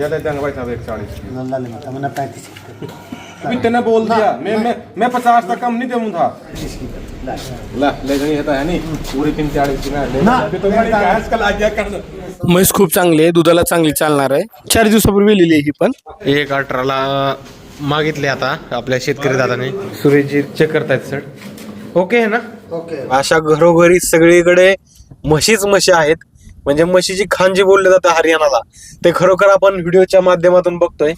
ज्यादा देंगे भाई साहब एक चालीस की। ला ले माता मैंने पैंतीस अभी तेने बोल दिया मैं मैं मैं पचास तक कम नहीं दूंगा था ला। ले जाइए है तो है नहीं पूरी तीन चालीस की ना ले ना, अभी तो मेरी भैंस कल आ गया कर म्हैस खूप चांगली आहे दुधाला चांगली चालणार आहे. चार दिवसापूर्वी लिहिली आहे ही पण. एक अठराला मागितले आता आपल्या शेतकरी दादाने. सुरेशजी चेक करतायत सर ओके आहे ना? ओके अशा घरोघरी सगळीकडे म्हशीच म्हशी आहेत. म्हणजे म्हशीची खान जी बोललं जातं हरियाणाला ते खरोखर आपण व्हिडिओच्या माध्यमातून बघतोय.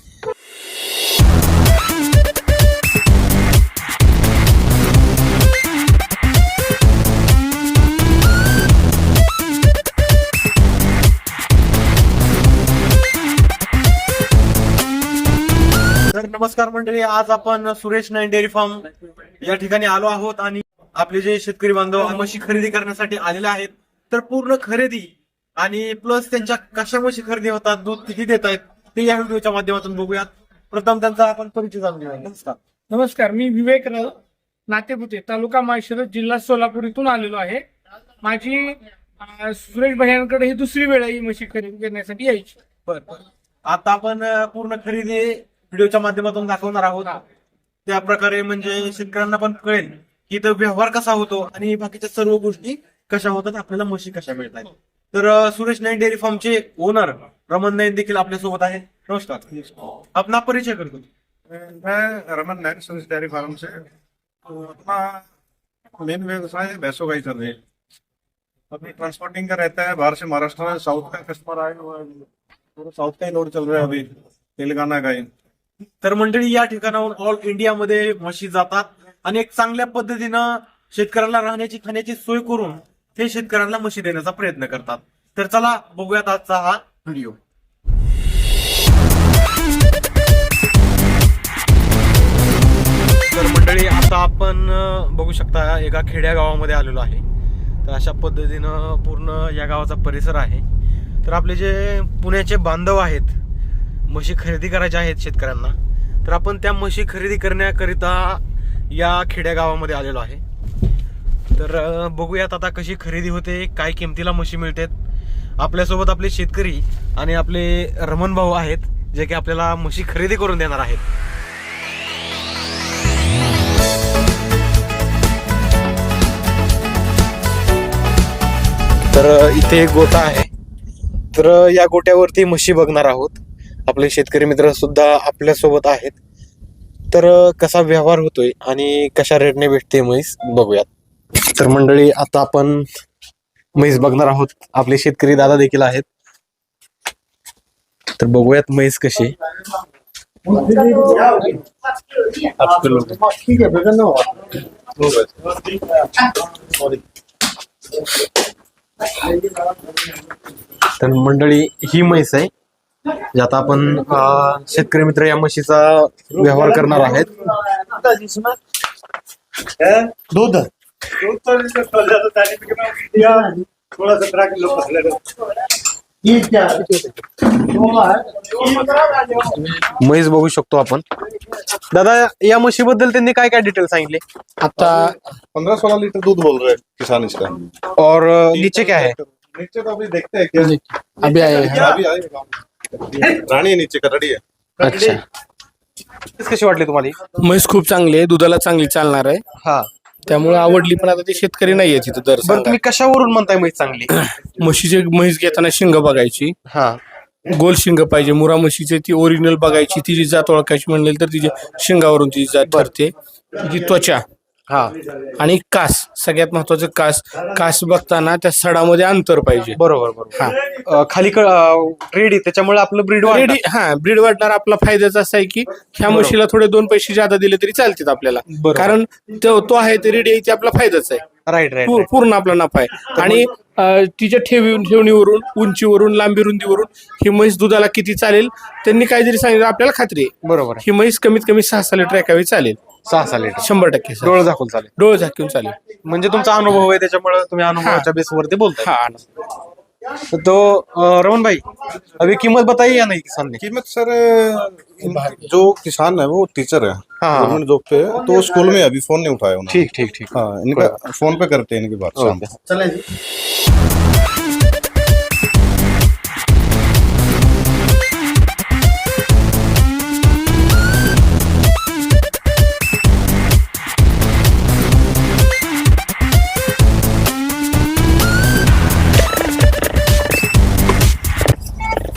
नमस्कार मंडळी आज आपण सुरेश नाईन डेअरी फार्म या ठिकाणी आलो आहोत आणि आपले जे शेतकरी बांधव म्हशी खरेदी करण्यासाठी आलेले आहेत. तर पूर्ण खरेदी आणि प्लस त्यांच्या कशा म्हशी खरेदी होतात दूध किती देत आहेत ते या व्हिडिओच्या माध्यमातून बघूयात. प्रथम त्यांचा आपण परिचय जाणून घेऊया. नमस्कार. नमस्कार मी विवेक राव नातेपुते तालुका माळशिरस जिल्हा सोलापूर इथून आलेलो आहे. माझी अं, सुरेश भैयांकडे ही दुसरी वेळ आहे ही म्हशी खरेदी करण्यासाठी यायची. बर आता आपण अं, पूर्ण खरेदी व्हिडिओच्या माध्यमातून दाखवणार आहोत. त्या प्रकारे म्हणजे शेतकऱ्यांना पण कळेल की तो व्यवहार कसा होतो आणि बाकीच्या सर्व गोष्टी कशा होतात आपल्याला म्हशी कशा मिळतात तर सुरेश नाईन डेअरी फार्मचे ओनर रमन नाईन देखील आपल्यासोबत आहे नमस्कार. अपना परिचय करतो. मैं रमन नायक सुरेश डेयरी फार्म से तो अपना मेन व्यवसाय है भैंसों का ही कर रहे हैं अभी ट्रांसपोर्टिंग का रहता है बाहर से महाराष्ट्र में साउथ का कस्टमर आए हुए हैं। पूरा साउथ का ही लोड चल रहा है अभी तेलंगाना का ही तर मंडळी या ठिकाणाहून ऑल इंडियामध्ये म्हशी जातात आणि एक चांगल्या पद्धतीनं शेतकऱ्याला राहण्याची खाण्याची सोय करून ते शेतकऱ्यांना म्हशी देण्याचा प्रयत्न करतात. तर चला बघूयात आजचा हा व्हिडिओ तर मंडळी आता आपण बघू शकता एका खेड्या गावामध्ये आलेलो आहे. तर अशा पद्धतीनं पूर्ण या गावाचा परिसर आहे. तर आपले जे पुण्याचे बांधव आहेत म्हशी खरेदी करायच्या आहेत शेतकऱ्यांना तर आपण त्या म्हशी खरेदी करण्याकरिता या खेड्या गावामध्ये आलेलो आहे. तर बघूयात आता कशी खरेदी होते काय किमतीला म्हशी मिळतात. आपल्यासोबत आपले शेतकरी आणि आपले रमण भाऊ आहेत जे की आपल्याला म्हशी खरेदी करून देणार आहेत. तर इथे एक गोठा आहे. तर या गोट्यावरती म्हशी बघणार आहोत. आपले शेतकरी मित्र सुद्धा आपल्यासोबत आहेत. तर कसा व्यवहार होतोय आणि कशा रेटने भेटते म्हैस बघूयात. तर मंडळी आता आपण म्हैस बघणार आहोत. आपले शेतकरी दादा देखील आहेत. तर बघूयात म्हैस कशी तर मंडळी ही म्हैस आहे जे आता आपण शेतकरी मित्र या म्हशीचा व्यवहार करणार आहेत. दूध क्या म्हैस बघू शकतो आपण. दादा या म्हशीबद्दल त्यांनी काय काय डिटेल सांगितले? आता पंद्रह सोलह लीटर दूध बोल रहे हैं किसान इसका और नीचे क्या है नीचे तो अभी देखते हैं क्या अभी आहे. अभी आएगा रानी है. नीचे का रड़ी है अच्छा. कशी वाटली तुम्हाला ही? म्हैस खूप चांगली आहे दुधाला चांगली चालणार आहे. हा. त्यामुळे आवडली पण आता ते शेतकरी नाहीये तिथं दर बरं. तुम्ही कशावरून म्हणताय म्हैस चांगली? म्हशीचे म्हैस घेताना शिंग बघायची. हा. गोल शिंग पाहिजे. मुरा म्हशीचे ती ओरिजिनल बघायची. तिची जात ओळखायची म्हणले तर तिच्या शिंगावरून तिची जात ठरते. तिची त्वचा. हा. आणि कास सगळ्यात महत्वाचं कास कास बघताना त्या सडामध्ये अंतर पाहिजे. बरोबर बरोबर. अं, खाली रेडी त्याच्यामुळे आपलं ब्रीड रेडी हा ब्रीड वाढणार. आपला फायद्याचा असा आहे की ह्या म्हशीला थोडे दोन पैसे जादा दिले तरी चालतात आपल्याला. बरोबर. कारण तो तो आहे ते रेडी आहे ते आपला फायदाच आहे. राईट राईट पूर- पूर्ण आपला नफा आहे. आणि अं, तिच्या ठेवी ठेवणीवरून उंचीवरून लांबी रुंदीवरून ही म्हैस दुधाला किती चालेल त्यांनी काय जरी सांगितलं आपल्याला खात्री आहे. बरोबर आहे. ही म्हैस कमीत कमी सहा लिटर एकावेळी चालेल. सहा सहा लिटर शंभर टक्के सर. डोळ दाखवून चालेल. डोळे झाकून चालेल. म्हणजे तुमचा अनुभव आहे त्याच्यामुळे तुम्ही अनुभवाच्या बेसवरती बोलताय. हा तो रमन भाई अभी कीमत बताइए या नहीं किसान ने कीमत सर जो किसान है वो टीचर है हाँ। गवर्नमेंट जॉब पे है तो स्कूल में अभी फोन नहीं उठाया उन्होंने. ठीक ठीक ठीक. हाँ इनका फोन पे करते हैं इनकी बात शाम को. चले जी.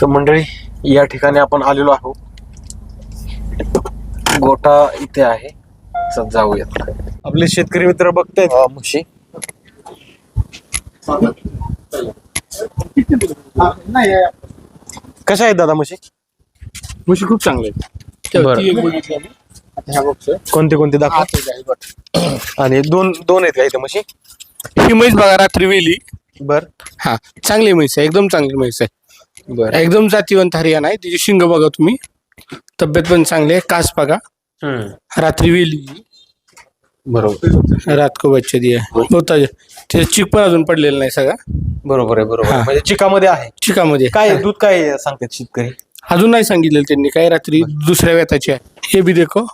तर मंडळी या ठिकाणी आपण आलेलो आहोत. गोटा इथे आहे. चल जाऊयात. आपले शेतकरी मित्र बघतायत. हा म्हशी नाही कशा आहेत दादा म्हशी म्हशी खूप चांगले. कोणते कोणते? दाखवा. आणि दोन दोन आहेत का इथे म्हशी ही म्हैस बघा रात्री वेली. बर. हा चांगली म्हैस आहे एकदम चांगली म्हैस आहे. बर. एकदम जातीवंत हरियाणा आहे. तिची शिंग बघा तुम्ही. तब्येत पण चांगली आहे. कास बघा. रात्री वेली. बरोबर. रात को बच्चे दिया होता. तिथे चिक पण अजून पडलेलं नाही सगळा. बरोबर आहे बरोबर आहे. म्हणजे चिकामध्ये आहे. चिकामध्ये. काय आहे? दूध काय आहे सांगतात शेतकरी? अजून नाही सांगितलेलं त्यांनी. काय रात्री दुसऱ्या व्यताची आहे. हे बी देखो.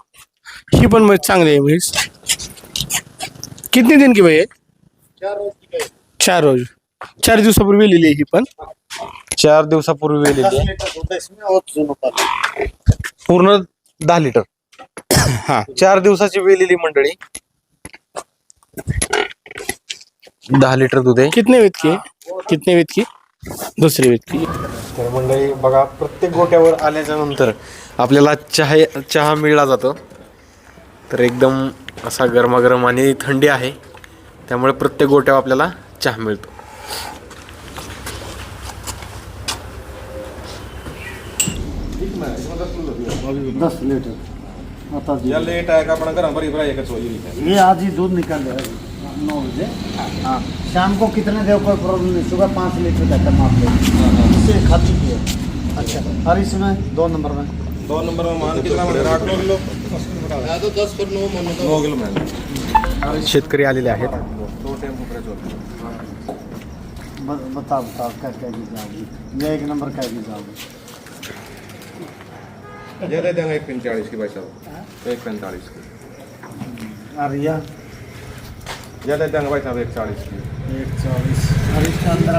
ही पण म्हैस चांगली आहे म्हैस. कितने दिन की भाई चार रोज चार दिवसापूर्वी लिहिली आहे ही पण. चार दिवसापूर्वी वेलेली आहे. पूर्ण दहा लिटर. हा. चार दिवसाची वेलेली मंडळी. दहा लिटर दूध आहे. कितने वेत की? कितने वेत की दुसरी वेत की तर मंडळी बघा प्रत्येक गोट्यावर आल्याच्यानंतर आपल्याला चहा चहा मिळला जातो. तर एकदम असा गरमागरम आणि थंडी आहे. त्यामुळे प्रत्येक गोट्यावर आपल्याला चहा मिळतो. दस लीटर बता या दीजिए लेट का आपण घरा बरी एकच होईल ये आज ही दूध निकाल रहा है नौ बजे हाँ शाम को कितने देव कोई प्रॉब्लम नहीं सुबह पाँच लीटर देता माप ले इससे खा चुकी है अच्छा और इसमें दो नंबर में दोन नंबर में मान कितना आठ किलो किलो मान शेतकरी आलेले आहेत दो बताओ बताओ क्या क्या जाओगी ये एक नंबर क्या जाओगी ये दे देंगे एक पैंतालीस की भाई साहब। एक पैंतालीस की। और यह ये दे देंगे भाई साहब एक चालीस की। एक चौबीस और इसके अंदर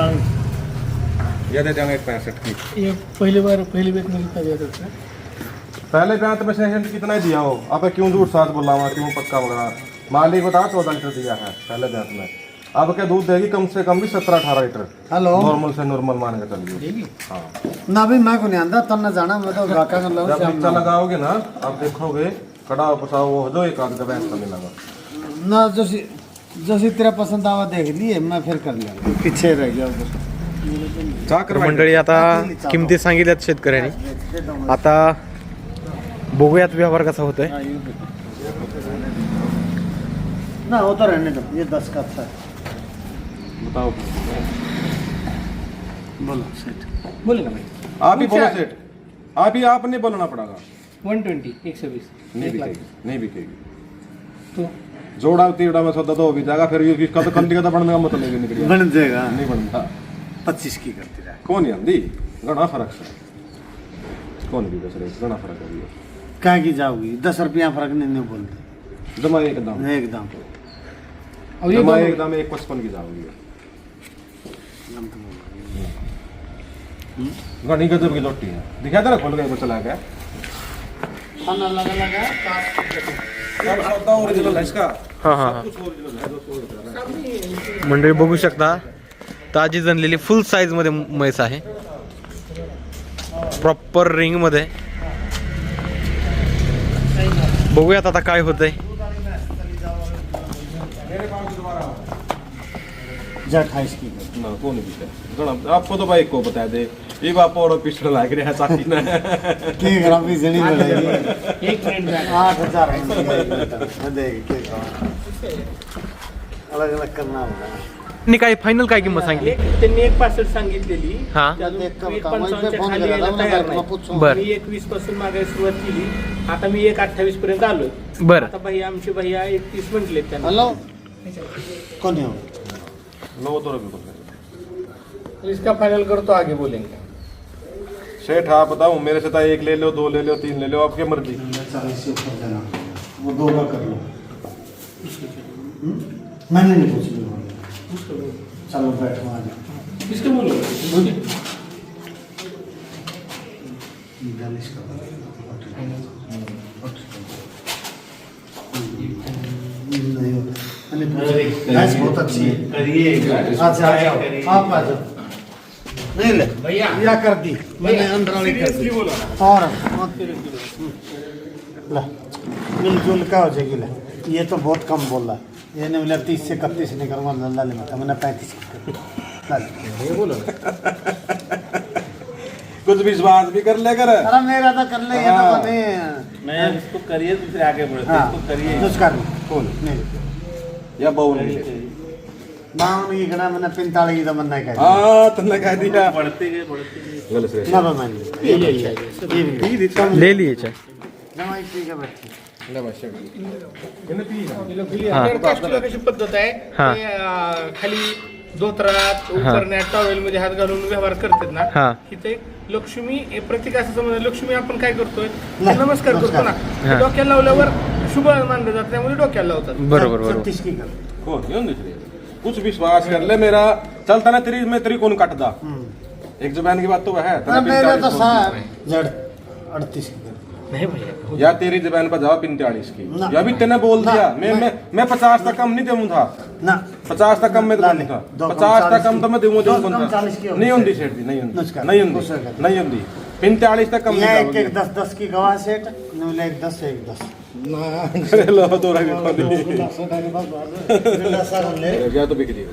दे देंगे एक पैंसठ की। ये पहली बार पहली बेत में कितना दिया था। पहले ब्यांत में सेशन कितना ही दिया हो? अब क्यों झूठ साथ बोला हुआ क्यों पक्का वगैरह मालिक बता चौदह लीटर दिया है पहले ब्यांत में। अब क्या दूध देगी कम से कम भी सत्रह अठारह लीटर। हेलो। नॉर्मल से नॉर्मल मान के चलिए। हाँ। ना भी मैं को नहीं आंदा तब न जाना मैं तो गाका कर लो जब मिर्चा लगाओगे ना आप देखोगे कड़ा पसाओ वो जो एक आध का भैंस का मिलेगा ना जैसे जैसे तेरा पसंद आवा देख लिए मैं फिर कर लिया। पीछे रह गया उधर। चाकर मंडळी आता किमती सांगितल्यात शेतकऱ्यांनी. आता बघूयात व्यवहार कसा होतोय। ना वो तो रहने दो ये दस का अच्छा है बताओ बोलो. भाई. आप ही बोलो सेठ आप ही आपने बोलना पड़ेगा वन ट्वेंटी एक सौ बीस नहीं एक लाख. बिकेगी नहीं बिकेगी. तो? जोड़ा तीड़ा में सौदा तो हो भी जाएगा फिर ये इसका तो कंटी का तो बनने का मतलब नहीं निकल बन जाएगा। नहीं बनता। पच्चीस की करती रहा। कौन आंदी घना फर्क से। कौन भी दस रहे घना फर्क है क्या की जाओगी? दस रुपया फर्क नहीं नहीं बोलते। जमा एकदम। एकदम। अब ये जमा दोनों- एकदम एक पचपन की जाओगी। घनी गजब की लोटी है दिखा था ना खोल के चला गया। मंडळी बघू शकता ताजी जनलेली फुल साईजमध्ये म्हैस आहे. प्रॉपर रिंगमध्ये. बघूयात आता काय होतंय. जा अट्ठाईस की ना कौन भी घना आपको तो भाई को बता दे ये बाप और पिछड़ लाग रहा है साथी ना। की ग्राम की जनी बढ़ेगी एक मिनट में आठ हजार अलग अलग करना होगा। त्यांनी काय फायनल काय किंमत सांगितली? एक त्यांनी एक पासष्ट सांगितलेली. हा. बर. मी एक वीसपासून मागे सुरुवात केली. आता मी एक अठ्ठावीस पर्यंत आलोय. बर. आता भैया आमचे भैया एकतीस म्हटले त्यांना. वो? नो तो रखो इसका फाइनल करो तो आगे बोलेंगे। सेठ आप बताओ मेरे से तो एक ले लो दो ले लो तीन ले लो आपकी मर्ज़ी। चालीस से ऊपर देना वो दो का कर लो। हम्म? मैंने नहीं पूछ लिया चलो बैठो आ जाओ किसको बोलो? बयालीस का नहीं भैंस बहुत अच्छी है। अच्छा आ जाओ। आप आ जाओ। नहीं ले। भैया। या कर दी? मैंने अंदर वाली कर दी। और ला मिलजुल का हो जाएगी ले। ये तो बहुत कम बोल रहा है। ये नहीं बोला तीस से इकतीस नहीं करूँगा लल्ला ले मत मैंने पैंतीस ये बोलो। कुछ विश्वास भी कर ले कर। अरे मेरा तो कर ले ये तो हाँ। मैं इसको करिए तो फिर आगे बढ़ते हाँ। इसको करिए। नहीं बोल। नहीं। या बहु नहीं बावन की गणा मैंने पिंतालीस की तो मन नहीं कह हाँ तुमने कह दिया बढ़ते गए बढ़ते गए गलत से ना मान ये ले ये. भी कम ले लिए चाय जमा इसी के बच्चे आपल्याकडे काष्टीला कशी पद्धत आहे. हा. ते, अं, खाली धोत्रात उपरण्यात टॉवेल मध्ये हात घालून व्यवहार करतात ना. हा. तिथे लक्ष्मी हे प्रत्येक असं समजा लक्ष्मी आपण काय करतोय? नाही, नमस्कार करतो ना. हा. डोक्याला लावल्यावर शुभ मानलं जातं त्यामुळे डोक्याला लावतात. बरोबर बरोबर. छत्तीस की कर कौन क्यों दिख रही है? कुछ विश्वास कर ले मेरा. चलता ना तेरी मैं तेरी कौन काटदा एक जुबान की बात तो वह है तेरा मेरा तो 45 साहब। जड़ अड़तीस। की नाही भैया या तेरी जुबान पर जाओ पिंतालीस की ना। या भी तेने बोल ना, दिया मैं मैं- मैं मैं पचास तक कम नहीं दूँ था ना पचास तक कम में तो ला नहीं ले। था दो कम पचास चालीस तक कम की। तो मैं दूँ दो कम चालीस की हो नहीं गई होंगी सेठ। सेठ जी नहीं होंगी नुस्खा नहीं होंगी गुस्सा कर। नहीं होंगी पिंतालीस तक कम ये नहीं एक एक दस दस की गवाह सेट नूले एक दस एक दस जाओगे। लो दो रंग खोली ले या तो बिक दी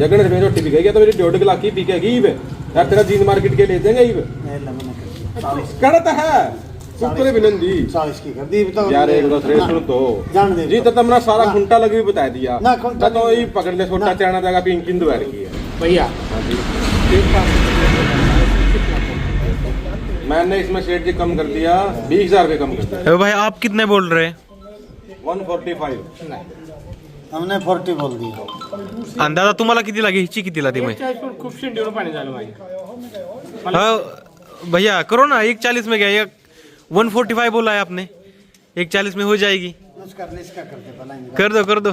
या गणेश मेरी रोटी बिकेगी या तो मेरी डेढ़ लाख की बिकेगी ईब यार तेरा जीन मार्केट के ले देंगे ईब नहीं ला मैंने कर चालीस कड़त है चालीस की कर दी तो यार एक दस रेट ना, सुन तो। जान दे। जी तो तुमने सारा। खुंटा लगी भी बता दिया। ना, खुंटा तो। ये पकड़ ले छोटा। चाना जाएगा पिंकिन दोपहर की है। भैया। मैंने इसमें सेठ जी कम कर दिया बीस हजार रुपये कम कर दिया। भाई आप कितने बोल रहे हैं? वन फोर्टी फाइव हमने फोर्टी बोल दिया। अंदाजा तुम्हाला कितीला घ्यायची कितीला ती माहिती चाळीस पण खूप शेंडीवर पाणी झालं माझ्या हाँ भैया करो ना एक चालीस में क्या एक वन फोर्टी फाइव बोला है आपने। एक चालीस में हो जाएगी। कर दो कर दो।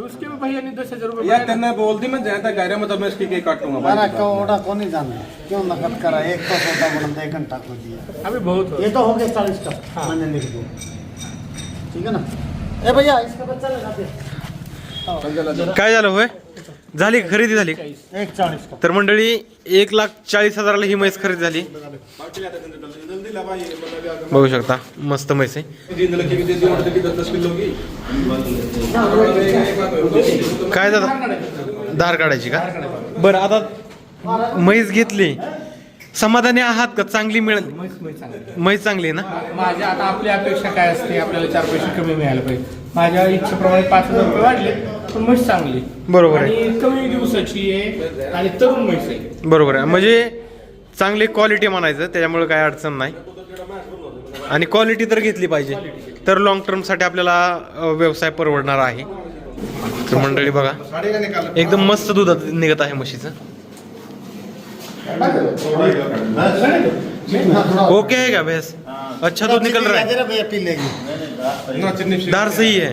उसके भी भैया ने दस हज़ार रुपये यार तेने बोल दी मैं कह मतलब मैं इसकी केक काटूँगा को नहीं जानता? क्यों नकद करा? एक तो सौदा बनता एक घंटा को दिया अभी बहुत ये तो हो गया चालीस का मैंने लिख दो। ठीक है ना? ए भैया इसका बच्चा लगा दे। काय होय? झाली का? खरेदी झाली? एक का? तर मंडळी एक लाख चाळीस हजाराला ही म्हैस खरेदी झाली. बघू शकता मस्त म्हैस आहे. काय दादा? धार काढायची का? बरं आता म्हैस घेतली. समाधानी आहात का? चांगली मिळाली. म्हैस चांगली आहे. ना? माझ्या आता आपली अपेक्षा काय असते? आपल्याला चार पैसे कमी मिळायला पाहिजे. माझ्या इच्छेप्रमाणे पाच हजार रुपये वाढले पण म्हैस चांगली बरोबर आहे. आणि कमी दिवसाची आहे आणि तरुण म्हैस आहे. बरोबर आहे. म्हणजे चांगली क्वालिटी म्हणायचं त्याच्यामुळे काय अडचण नाही. आणि क्वालिटी तर घेतली पाहिजे. तर लॉंग टर्मसाठी आपल्याला अ, व्यवसाय परवडणार आहे. तर मंडळी बघा एकदम मस्त दूध निघत आहे म्हशीचं. ओके है क्या भैंस? अच्छा दूध निकल रहा है। दार सही है।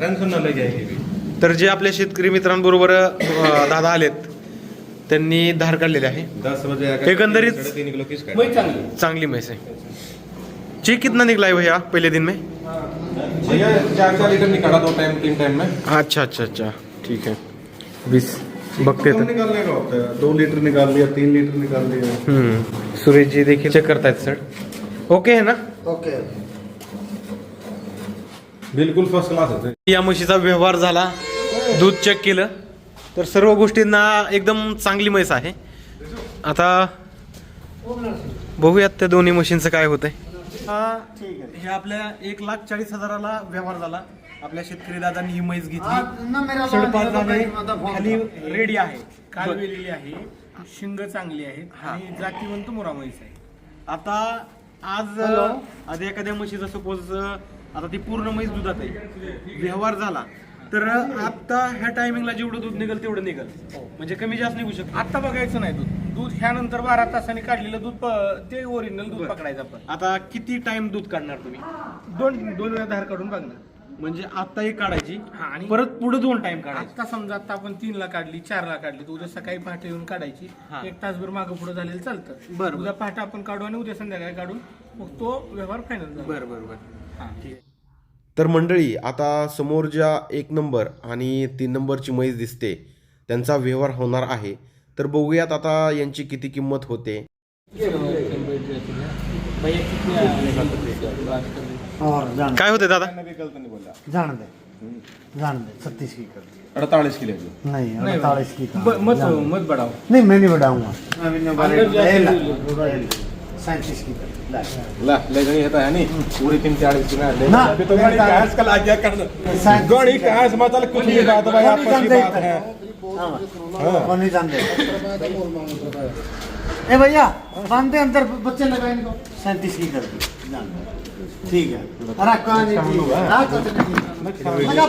टेंशन ना लगे आएगी तर जे आपल्या शेतकरी मित्रांबरोबर दादा आलेत त्यांनी धार काढलेली आहे. एकंदरीत- चांगली. चांगली म्हैस आहे. ची कितना निकला है भैया पहले दिन में? भैया चार चार लीटर निकाला दो टाइम तीन टाइम में। अच्छा अच्छा अच्छा. ठीक है बीस बघते कम तर निकालने का होता? है दो लीटर निकाल लिया तीन लीटर निकाल लिया हम्म. सुरेश जी देखील चेक करतायत सर ओके आहे ना? ओके बिल्कुल फर्स्ट क्लास होते. या म्हशीचा व्यवहार झाला. दूध चेक केलं. तर सर्व गोष्टींना एकदम चांगली म्हैस आहे. आता बघूयात त्या दोन्ही म्हशींचं काय होतंय. हे आपल्या एक लाख चाळीस हजाराला व्यवहार झाला. आपल्या शेतकरी दादांनी ही म्हैस घेतली. झाले खाली रेडी आहे. कालवेलेली आहे. शिंग चांगली आहे. आणि जातीवंत मुरा म्हैस आहे. आता आज आज एखाद्या म्हशीचा सपोज आता ती पूर्ण म्हैस दुधात आहे. व्यवहार झाला. तर आता ह्या टायमिंगला जेवढं दूध निघेल तेवढं निघेल. म्हणजे कमी जास्त निघू शकतो. आता बघायचं नाही दूध. दूध ह्यानंतर बारा तासांनी काढलेलं दूध ते ओरिजिनल दूध पकडायचं आपण. आता किती टाइम दूध काढणार तुम्ही? दोन दोन वेळा धार काढून बघणार. म्हणजे आता एक काढायची. हा, आणि परत पुढे दोन टाइम काढायचे. आता समजा आता आपण तीन ला काढली चार ला काढली तर उद्या सकाळी पहाटे येऊन काढायची. हा. एक तासभर मागं पुढे झालेलं चालतं. बरं. उद्या पहाटे आपण काढू आणि उद्या संध्याकाळी काढू मग तो व्यवहार फायनल बरं बरं बरं. तर मंडळी आता समोर ज्या एक नंबर आणि तीन नंबरची म्हैस दिसते त्यांचा व्यवहार होणार आहे. तर बघूयात आता यांची किती किंमत होते. और जान काय होते दादा? जान दे। जान दे छत्तीस की कर दी। अड़तालीस की ले नहीं अड़तालीस की। मत। मत बढ़ाओ। नहीं मैं नहीं बढ़ाऊंगा। मैं भी नहीं बढ़ाऊंगा। सैंतीस की कर दी। ला। ला ले गणी है नहीं। पूरी तीन चालीस की ना ले अभी तो कहाँ से कल आ गया कर सैंतीस गाड़ी की कहाँ से मतलब कुछ नहीं बात भाई कौन आपस की नहीं बात जानते? हाँ, कौन नहीं जानते ए भैया बांधते अंदर बच्चे लगाए इनको सैंतीस की कर दी। ठीक है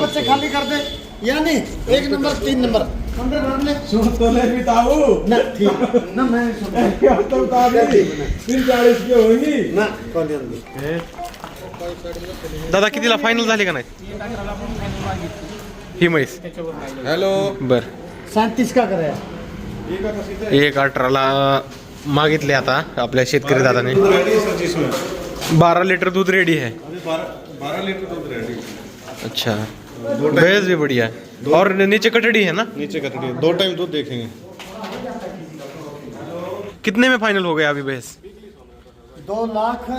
बच्चे खाली कर दे. या नहीं एक नंबर तीन नंबर. अंदर भर ले सूट तो ले भी ताऊ. ना ठीक ना मैं तो बता दे तीन चालीस की होगी ना कौन नहीं दादा कितीला फायनल झाली का नाही? ही म्हैस. हेलो बर. सैंतीस का करे। एक अठराला मागितले आता आपल्या शेतकरी दादाने. बारा लिटर दूध रेडी है बारह लीटर दूध रेडी अच्छा. भैंस भी बढ़िया है. और नीचे कटड़ी है ना? नीचे कटड़ी दो टाइम दूध देखेंगे। कितने में फाइनल हो गया अभी भैंस? दो लाख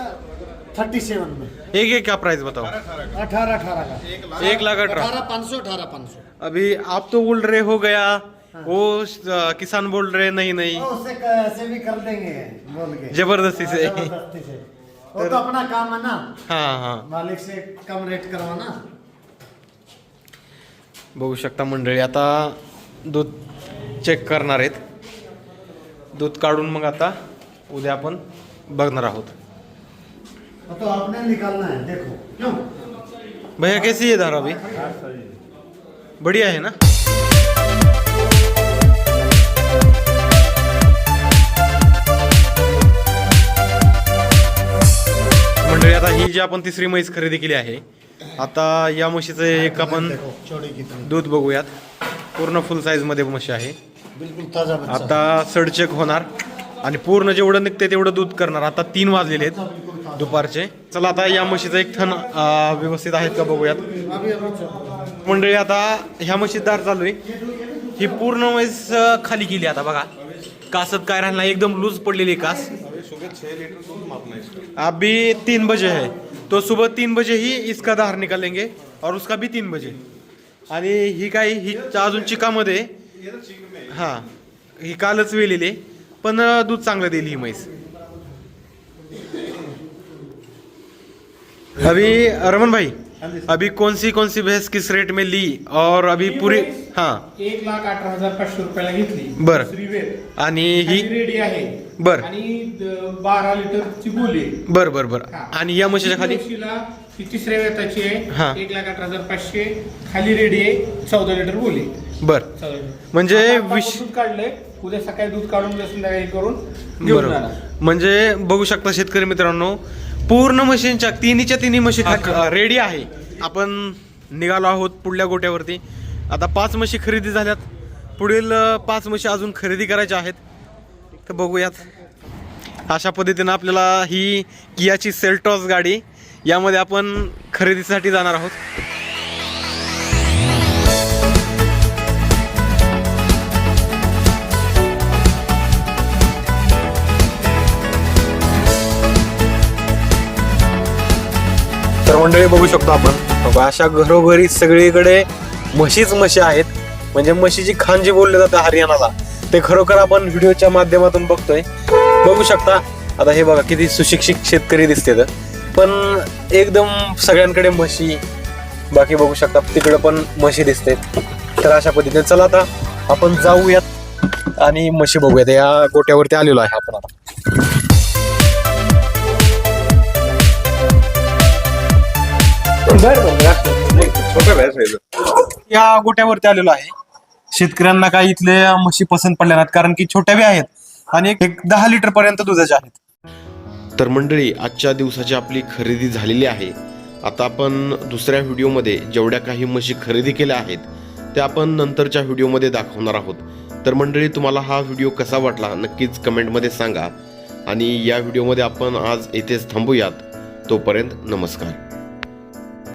थर्टी सेवन में। एक एक क्या प्राइस बताओ? अठारह अठारह का। एक लाख। अठारह। अठारह पाँच सौ अठारह पाँच सौ। अभी आप तो बोल रहे हो गया वो अ, किसान बोल रहे नहीं नहीं। उससे कैसे भी कर देंगे बोल के। जबरदस्ती से। जबरदस्ती से। वो तो अपना काम है ना। हाँ हाँ। मालिक से कम रेट करवाना बघू शकता मंडळी आता दूध चेक करणार आहेत. दूध काढून मग आता उद्या आपण बघणार आहोत. तो आपने निकालना है देखो क्यों? भैया कैसी है धारा अभी? बढ़िया है ना? मंडळी आता ही जी आपण तिसरी म्हैस खरेदी केली आहे आता या म्हशीचं एक आपण चौड़ी कितनी दूध बघूयात. पूर्ण फुल साईजमध्ये म्हशी आहे. बिल्कुल ताजा बच्चा. आता सडचेक होणार. आणि पूर्ण जेवढं निघते तेवढं दूध करणार. आता तीन वाजलेले आहेत. दुपारचे. चला आता या म्हशीचं एक थन व्यवस्थित आहेत का बघूयात. मंडळी आता ह्या म्हशीत दार चालू आहे. ही पूर्ण म्हैस खाली केली आता बघा. कासत काय राहिला एकदम लूज पडलेली आहे कास. अभी तीन बजे है तो सुबह तीन बजे ही इसका धार निकालेंगे और उसका भी तीन बजे. आणि ही काय ही अजून चिकामध्ये. हा ही कालच वेलेली आहे. पण दूध चांगलं देईल ही म्हैस. अभी रमन भाई अभी कौन सी कौन सी भैंस किस रेट में ली? और अभी पूरी हाँ। एक लाख अठरा हजार पाचशे रुपयाला घेतली. बरं. आणि ही रेडी आहे. बरं. आणि बारा लिटरची बोली. बर बर बर. आणि या म्हशीच्या खाली ती तिसऱ्या वेताची हा. आहे एक लाख अठरा हजार पाचशे. खाली रेडी आहे. चौदा लिटर बोली. बर. म्हणजे विश दूध काढलंय. उद्या सकाळी दूध काढून संध्याकाळी करून बरोबर. म्हणजे बघू शकता शेतकरी मित्रांनो पूर्ण मशीनच्या तिन्हीच्या तिन्ही मशीन रेडी आहे. आपण निघालो आहोत पुढल्या गोट्यावरती. आता पाच म्हशी खरेदी झाल्यात. पुढील पाच म्हशी अजून खरेदी करायच्या आहेत. तर बघूयात. अशा पद्धतीनं आपल्याला ही कियाची सेल्टॉस गाडी यामध्ये आपण खरेदीसाठी जाणार आहोत. तर मंडळी बघू शकतो आपण. अशा घरोघरी सगळीकडे म्हशीच म्हशी आहेत. म्हणजे म्हशीची खान जी बोलले जाते हरियाणाला ते खरोखर आपण व्हिडिओच्या माध्यमातून बघतोय. बघू शकता. आता हे बघा किती सुशिक्षित शेतकरी दिसते पण एकदम सगळ्यांकडे म्हशी बाकी बघू शकता तिकडे पण म्हशी दिसते. तर अशा पद्धतीने चला आता आपण जाऊयात आणि म्हशी बघूयात. या गोट्यावरती आलेलो आहे आपण या गोट्यावरती आलेलो आहे. शेतकऱ्यांना काही इथले म्हशी पसंत पडल्या नाहीत कारण की छोट्या बी आहेत आणि एक- एक दहा लिटर पर्यंत दुधाच्या आहेत. तर मंडळी आजच्या दिवसाची आपली खरेदी झालेली आहे. आता आपण दुसऱ्या व्हिडिओमध्ये जेवढ्या काही म्हशी खरेदी केल्या आहेत त्या आपण नंतरच्या व्हिडिओमध्ये दाखवणार आहोत. तर मंडळी तुम्हाला हा व्हिडिओ कसा वाटला नक्कीच कमेंटमध्ये सांगा. आणि या व्हिडिओमध्ये आपण आज येथेच थांबूयात. तोपर्यंत नमस्कार.